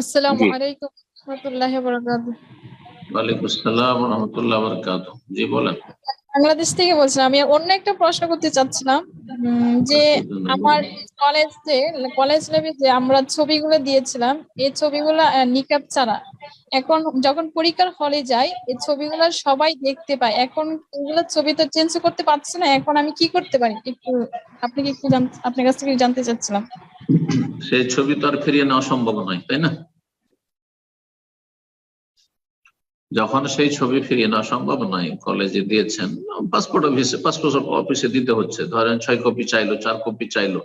আসসালামু। আলাইকুম রহমতুল্লাহ বরকাতুহ। ওয়ালাইকুম আসসালাম রহমতুল্লাহ বরকাত জি বলেন। বাংলাদেশ থেকে বলছিলাম আমি অন্য একটা প্রশ্ন করতে চাচ্ছিলাম যে আমার কলেজে কলেজ লেভে যে আমরা ছবিগুলো দিয়েছিলাম এই ছবিগুলো নিকাব ছাড়া এখন যখন পরীক্ষার হলে যাই এই ছবিগুলো সবাই দেখতে পায়। এখন এগুলো ছবি তো চেঞ্জ করতে পারছি না এখন আমি কি করতে পারি? একটু আপনি কি একটু আপনার কাছ থেকে জানতে চাচ্ছিলাম। সেই ছবি তো আর ফিরিয়ে নেওয়া সম্ভব নয়, তাই না? যখন সেই ছবি ফিরিয়ে নেওয়া সম্ভব নয় কলেজে দিয়েছেন পাসপোর্ট অফিসে পাসপোর্ট অফিসে দিতে হচ্ছে। ধরেন ছয় কপি চাইলো, চার কপি চাইলো,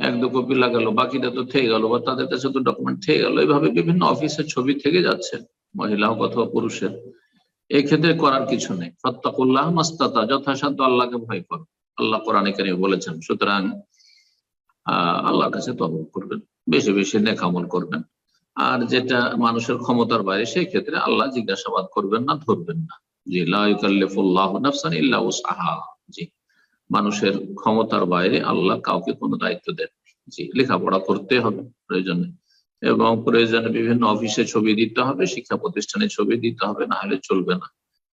এক দু কপি লাগালো, বাকিটা তো থেকে গেল, বা তাদের কাছে তো ডকুমেন্ট থেকে গেল। এইভাবে বিভিন্ন অফিসে ছবি থেকে যাচ্ছে, মহিলা হোক অথবা পুরুষের। এই ক্ষেত্রে করার কিছু নেই। ফত্তাকুল্লাহ মাস্তাতা, যথাসাধ্য আল্লাহকে ভয় করো। আল্লাহ কোরআনে কারিমে বলেছেন, সুতরাং আল্লাহর কাছে তবা করবেন, বেশি বেশি নেকামল করবেন। আর যেটা মানুষের ক্ষমতার বাইরে, সেই ক্ষেত্রে আল্লাহ জিজ্ঞাসাবাদ করবেন না, ধরবেন না। জি লা ইউকাল্লিফুল্লাহু নাফসান ইল্লা উসআহা জি, মানুষের ক্ষমতার বাইরে আল্লাহ কাউকে কোনো দায়িত্ব দেন জি, লেখাপড়া করতে হবে প্রয়োজনে। এবং প্রয়োজনে বিভিন্ন অফিসে ছবি দিতে হবে, শিক্ষা প্রতিষ্ঠানে ছবি দিতে হবে, না হলে চলবে না।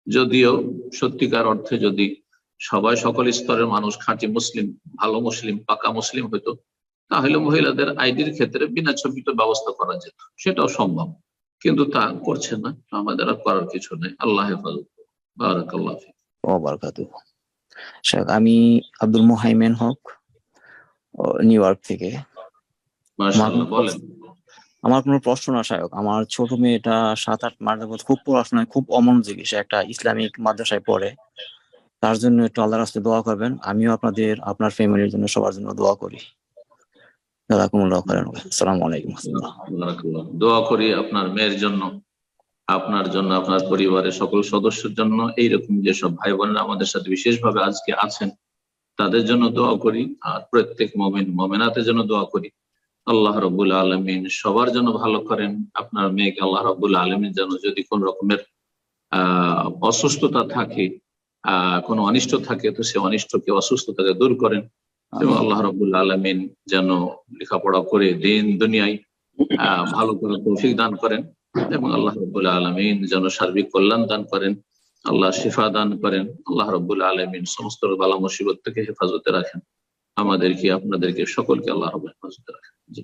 যদিও সত্যিকার অর্থে যদি সবাই সকল স্তরের মানুষ খাঁটি মুসলিম ভালো মুসলিম পাকা মুসলিম হইতো তাহলে মহিলাদের আইডির ক্ষেত্রে বিনা ছবি তো ব্যবস্থা করা যেত। সেটাও সম্ভব কিন্তু তা করছে না। আমাদের আর করার কিছু নেই। আল্লাহ হেফাজত বারাকাল্লাহ শেখ আমি আব্দুল মোহাইমেন হক নিউ ইয়র্ক থেকে। বলেন। আমার কোনো প্রশ্ন না শায়ক আমার ছোট মেয়েটা সাত আট মাস খুব পড়াশোনায় খুব অমনোযোগী। সে একটা ইসলামিক মাদ্রাসায় পড়ে। তার জন্য একটু আল্লাহর রাস্তায় দোয়া করবেন। আমিও আপনাদের, আপনার ফ্যামিলির জন্য সবার জন্য দোয়া করি। দোয়া করি আপনার মেয়ের জন্য, আপনার জন্য, আপনার পরিবারের সকল সদস্যের জন্য। এইরকম যেসব ভাই বোনেরা আমাদের সাথে বিশেষভাবে আজকে আছেন, তাদের জন্য দোয়া করি। আর প্রত্যেক মমিন, মমিনাতের জন্য দোয়া করি। আল্লাহ রবুল আলমিন সবার জন্য ভালো করেন। আপনার মেয়েকে আল্লাহ রবুল আলমিন যেন যদি কোন রকমের, আহ, অসুস্থতা থাকে কোনো অনিষ্ট থাকে তো সে অনিষ্টকে অসুস্থতাকে দূর করেন। এবং আল্লাহ রবুল আলমিন যেন লেখাপড়া করে দিন দুনিয়ায় আহ ভালো করে তৌফিক দান করেন। এবং আল্লাহ রবুল আলমিন যেন সার্বিক কল্যাণ দান করেন আল্লাহ শিফা দান করেন আল্লাহ রবুল আলমিন সমস্ত বালা মুসিবত থেকে হেফাজতে রাখেন। আমাদেরকে আপনাদেরকে সকলকে আল্লাহ রব হেফাজতে রাখেন। জি।